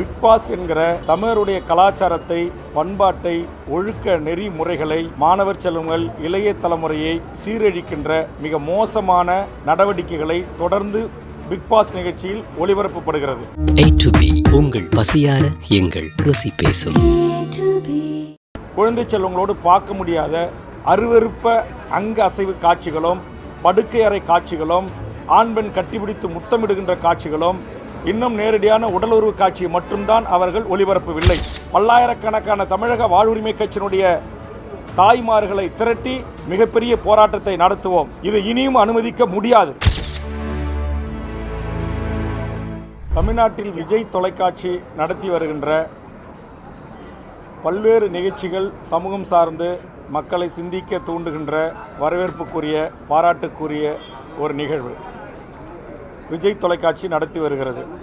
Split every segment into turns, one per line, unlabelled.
Big pass என்கிற தமிழருடைய கலாச்சாரத்தை பண்பாட்டை ஒழுக்க நெறிமுறைகளை மாணவர் செல்வங்கள் இளைய தலைமுறையை சீரழிக்கின்ற மிக மோசமான நடவடிக்கைகளை தொடர்ந்து பிக் பாஸ் நிகழ்ச்சியில் ஒளிபரப்பப்படுகிறது.
உங்கள் பசியார எங்கள் ருசி பேசும்.
குழந்தை செல்வங்களோடு பார்க்க முடியாத அருவருப்ப அங்க அசைவு காட்சிகளும் படுக்கை அறை காட்சிகளும் ஆண் பெண் கட்டிப்பிடித்து முத்தமிடுகின்ற காட்சிகளும் இன்னும் நேரடியான உடலுறவு காட்சி மட்டும்தான் அவர்கள் ஒளிபரப்பவில்லை. பல்லாயிரக்கணக்கான தமிழக வாழ்வுரிமை கட்சியினுடைய தாய்மார்களை திரட்டி மிகப்பெரிய போராட்டத்தை நடத்துவோம். இதை இனியும் அனுமதிக்க முடியாது. தமிழ்நாட்டில் விஜய் தொலைக்காட்சி நடத்தி வருகின்ற பல்வேறு நிகழ்ச்சிகள் சமூகம் சார்ந்து மக்களை சிந்திக்க தூண்டுகின்ற வரவேற்புக்குரிய பாராட்டுக்குரிய ஒரு நிகழ்வு. விஜய் தொலைக்காட்சி நடத்தி வருகிறது.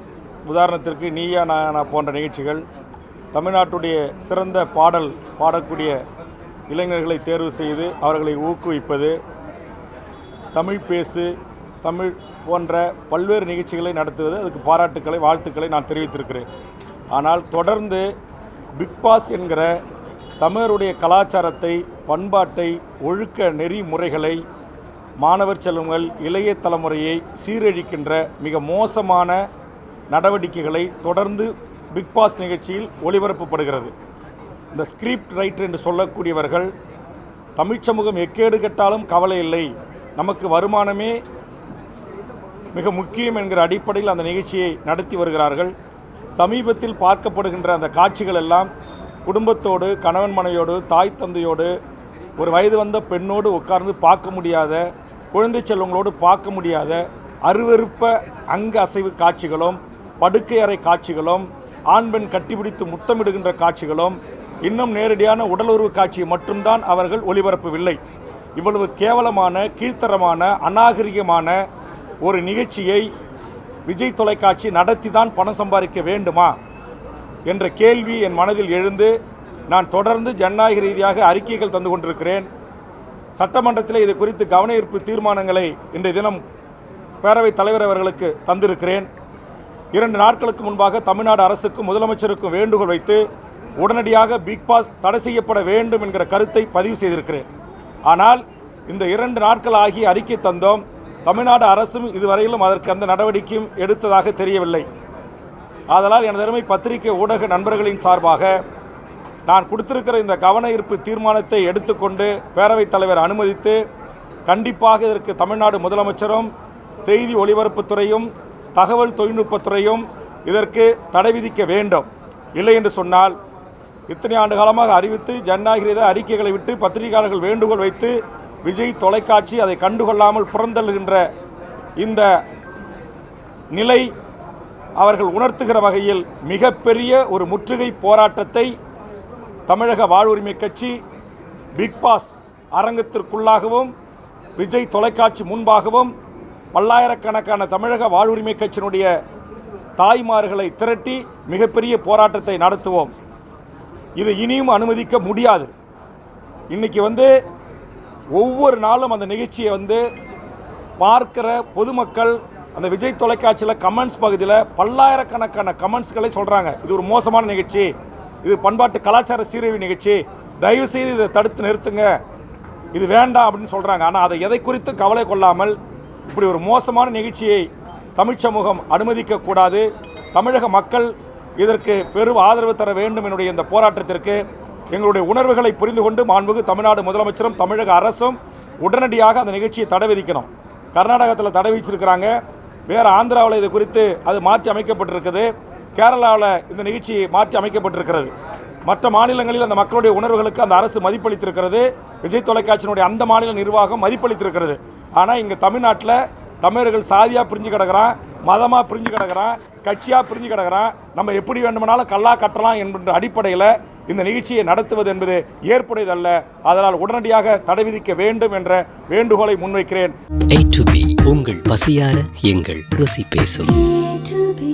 உதாரணத்திற்கு நீயா நானா போன்ற நிகழ்ச்சிகள் தமிழ்நாட்டுடைய சிறந்த பாடல் பாடக்கூடிய இளைஞர்களை தேர்வு செய்து அவர்களை ஊக்குவிப்பது தமிழ் பேசு தமிழ் போன்ற பல்வேறு நிகழ்ச்சிகளை நடத்துவது அதுக்கு பாராட்டுக்களை வாழ்த்துக்களை நான் தெரிவித்திருக்கிறேன். ஆனால் தொடர்ந்து பிக் பாஸ் என்கிற தமிழருடைய கலாச்சாரத்தை பண்பாட்டை ஒழுக்க நெறிமுறைகளை மாணவர் செல்வங்கள் இளைய தலைமுறையை சீரழிக்கின்ற மிக மோசமான நடவடிக்கைகளை தொடர்ந்து பிக் பாஸ் நிகழ்ச்சியில் ஒளிபரப்பப்படுகிறது. இந்த ஸ்கிரிப்ட் ரைட்டர் என்று சொல்லக்கூடியவர்கள் தமிழ் சமூகம் எக்கேடு கெட்டாலும் கவலை இல்லை. நமக்கு வருமானமே மிக முக்கியம் என்கிற அடிப்படையில் அந்த நிகழ்ச்சியை நடத்தி வருகிறார்கள். சமீபத்தில் பார்க்கப்படுகின்ற அந்த காட்சிகள் எல்லாம் குடும்பத்தோடு கணவன் மனைவியோடு தாய் தந்தையோடு ஒரு வயது வந்த பெண்ணோடு உட்கார்ந்து பார்க்க முடியாத குழந்தை செல்வங்களோடு பார்க்க முடியாத அருவருப்ப அங்க அசைவு காட்சிகளும் படுக்கை அறை காட்சிகளும் ஆண் பெண் கட்டிப்பிடித்து முத்தமிடுகின்ற காட்சிகளும் இன்னும் நேரடியான உடலுறவு காட்சியை மட்டும்தான் அவர்கள் ஒளிபரப்பவில்லை. இவ்வளவு கேவலமான கீழ்த்தரமான அநாகரிகமான ஒரு நிகழ்ச்சியை விஜய் தொலைக்காட்சி நடத்தி தான் பணம் சம்பாதிக்க வேண்டுமா? என்ற கேள்வி என் மனதில் எழுந்து நான் தொடர்ந்து ஜனநாயக ரீதியாக அறிக்கைகள் தந்து கொண்டிருக்கிறேன். சட்டமன்றத்தில் இது குறித்து கவன ஈர்ப்பு தீர்மானங்களை இன்றைய தினம் பேரவைத் தலைவர் அவர்களுக்கு தந்திருக்கிறேன். இரண்டு நாட்களுக்கு முன்பாக தமிழ்நாடு அரசுக்கும் முதலமைச்சருக்கும் வேண்டுகோள் வைத்து உடனடியாக பிக் பாஸ் தடை செய்யப்பட வேண்டும் என்கிற கருத்தை பதிவு செய்திருக்கிறேன். ஆனால் இந்த இரண்டு நாட்கள் ஆகி அறிக்கை தந்தோம். தமிழ்நாடு அரசும் இதுவரையிலும் அதற்கு அந்த நடவடிக்கையும் எடுத்ததாக தெரியவில்லை. ஆதலால் எனது அருமை பத்திரிகை ஊடக நண்பர்களின் சார்பாக நான் கொடுத்திருக்கிற இந்த கவன ஈர்ப்பு தீர்மானத்தை எடுத்துக்கொண்டு பேரவைத் தலைவர் அனுமதித்து கண்டிப்பாக இதற்கு தமிழ்நாடு முதலமைச்சரும் செய்தி ஒலிபரப்புத்துறையும் தகவல் தொழில்நுட்பத்துறையும் இதற்கு தடை விதிக்க வேண்டும். இல்லை என்று சொன்னால் இத்தனை ஆண்டு காலமாக அறிவித்து ஜனநாயக ரீதியாக அறிக்கைகளை விட்டு பத்திரிகையாளர்கள் வேண்டுகோள் வைத்து விஜய் தொலைக்காட்சி அதை கண்டுகொள்ளாமல் புறந்தள்ளுகின்ற இந்த நிலை அவர்கள் உணர்த்துகிற வகையில் மிகப்பெரிய ஒரு முற்றுகை போராட்டத்தை தமிழக வாழ்வுரிமை கட்சி பிக் பாஸ் அரங்கத்திற்குள்ளாகவும் விஜய் தொலைக்காட்சி முன்பாகவும் பல்லாயிரக்கணக்கான தமிழக வாழ்வுரிமை கட்சியினுடைய தாய்மார்களை திரட்டி மிகப்பெரிய போராட்டத்தை நடத்துவோம். இது இனியும் அனுமதிக்க முடியாது. இன்றைக்கி வந்து ஒவ்வொரு நாளும் அந்த நிகழ்ச்சியை வந்து பார்க்கிற பொதுமக்கள் அந்த விஜய் தொலைக்காட்சியில் கமெண்ட்ஸ் பகுதியில் பல்லாயிரக்கணக்கான கமெண்ட்ஸ்களை சொல்கிறாங்க இது ஒரு மோசமான நிகழ்ச்சி. இது பண்பாட்டு கலாச்சார சீரழிவு நிகழ்ச்சி. தயவு செய்து இதை தடுத்து நிறுத்துங்க. இது வேண்டாம் அப்படின்னு சொல்கிறாங்க ஆனால் அதை எதை குறித்து கவலை கொள்ளாமல் இப்படி ஒரு மோசமான நிகழ்ச்சியை தமிழ் சமூகம் அனுமதிக்கக்கூடாது தமிழக மக்கள் இதற்கு பெரும் ஆதரவு தர வேண்டும் என்னுடைய இந்த போராட்டத்திற்கு. எங்களுடைய உணர்வுகளை புரிந்து கொண்டு மாண்புகு தமிழ்நாடு முதலமைச்சரும் தமிழக அரசும் உடனடியாக அந்த நிகழ்ச்சியை தடை விதிக்கணும். கர்நாடகத்தில் தடை விதிச்சிருக்கிறாங்க. வேறு ஆந்திராவில் இது குறித்து அது மாற்றி அமைக்கப்பட்டிருக்குது. கேரளாவில் இந்த நிகழ்ச்சி மாற்றி அமைக்கப்பட்டிருக்கிறது. மற்ற மாநிலங்களில் அந்த மக்களுடைய உணர்வுகளுக்கு அந்த அரசு மதிப்பளித்திருக்கிறது. விஜய் தொலைக்காட்சியினுடைய அந்த மாநில நிர்வாகம் மதிப்பளித்திருக்கிறது. ஆனால் இங்கே தமிழ்நாட்டில் தமிழர்கள் சாதியாக பிரிஞ்சு கிடக்கிறான் மதமாக பிரிஞ்சு கிடக்கிறான் கட்சியாக பிரிஞ்சு கிடக்கிறான். நம்ம எப்படி வேண்டுமானாலும் கல்லா கட்டலாம் என்கின்ற அடிப்படையில் இந்த நிகழ்ச்சியை நடத்துவது என்பது ஏற்புடையதல்ல. அதனால் உடனடியாக தடை விதிக்க வேண்டும் என்ற வேண்டுகோளை முன்வைக்கிறேன்.
A to B உங்கள் பசியார எங்கள் ருசி பேசும்.
To be